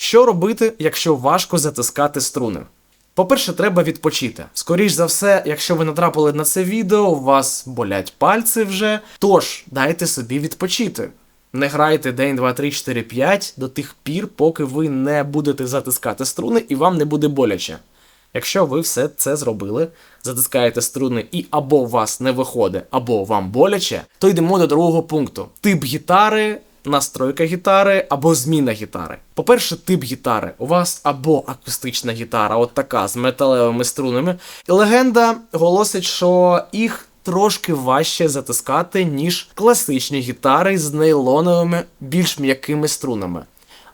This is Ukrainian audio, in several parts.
Що робити, якщо важко затискати струни? По-перше, треба відпочити. Скоріш за все, якщо ви натрапили на це відео, у вас болять пальці вже. Тож дайте собі відпочити. Не грайте день, 2, 3, 4, 5 до тих пір, поки ви не будете затискати струни і вам не буде боляче. Якщо ви все це зробили, затискаєте струни і або у вас не виходить, або вам боляче, то йдемо до другого пункту: тип гітари, настройка гітари або зміна гітари. По-перше, тип гітари. У вас або акустична гітара, от така з металевими струнами. І легенда голосить, що їх трошки важче затискати, ніж класичні гітари з нейлоновими, більш м'якими струнами.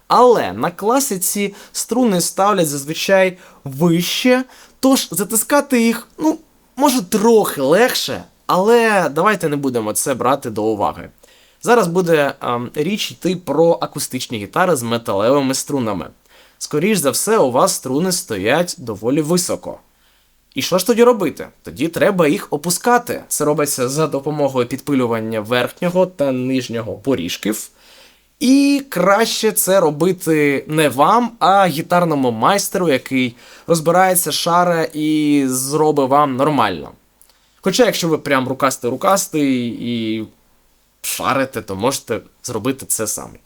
Але на класиці струни ставлять зазвичай вище, тож затискати їх, ну, може, трохи легше, але давайте не будемо це брати до уваги. Зараз буде ем, річ йти про акустичні гітари з металевими струнами. Скоріш за все, у вас струни стоять доволі високо. І що ж тоді робити? Тоді треба їх опускати. Це робиться за допомогою підпилювання верхнього та нижнього поріжків. І краще це робити не вам, а гітарному майстеру, який розбирається шаре і зробить вам нормально. Хоча, якщо ви прям рукастий рукастий і шарите, то можете зробити це самі.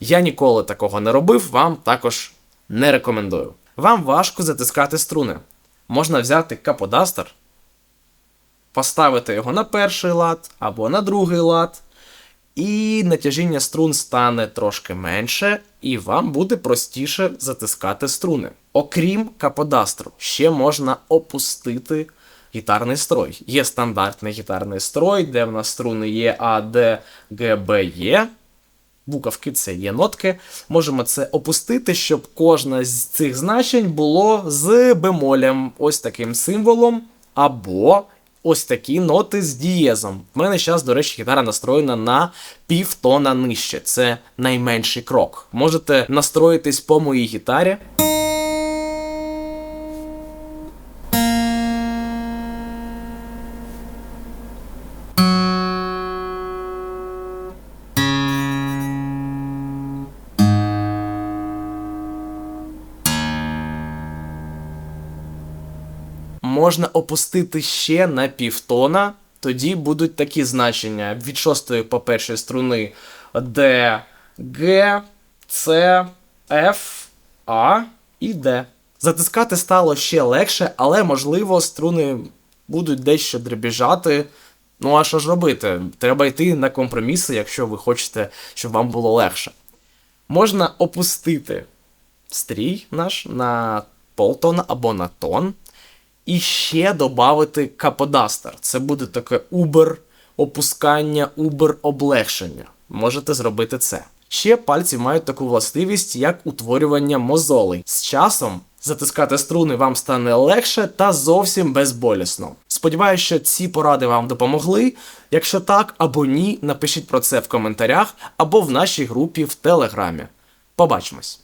Я ніколи такого не робив, вам також не рекомендую. Вам важко затискати струни. Можна взяти каподастер, поставити його на перший лад або на другий лад, і натяжіння струн стане трошки менше, і вам буде простіше затискати струни. Окрім каподастру, ще можна опустити гітарний строй. Є стандартний гітарний строй, де в нас струни є А, Д, Г, Б, Є. Буковки це є нотки. Можемо це опустити, щоб кожна з цих значень було з бемолем, ось таким символом, або ось такі ноти з дієзом. В мене зараз, до речі, гітара настроєна на півтона нижче. Це найменший крок. Можете настроїтись по моїй гітарі. Можна опустити ще на півтона. Тоді будуть такі значення від шостої по першої струни D, G, C, F, A і D. Затискати стало ще легше, але можливо струни будуть дещо дребіжати. Ну а що ж робити? Треба йти на компроміси, якщо ви хочете, щоб вам було легше. Можна опустити стрій наш на полтона або на тон. І ще додати каподастер. Це буде таке убер опускання, убер облегшення. Можете зробити це. Ще пальці мають таку властивість, як утворювання мозолей. З часом затискати струни вам стане легше та зовсім безболісно. Сподіваюсь, що ці поради вам допомогли. Якщо так або ні, напишіть про це в коментарях або в нашій групі в Телеграмі. Побачимось!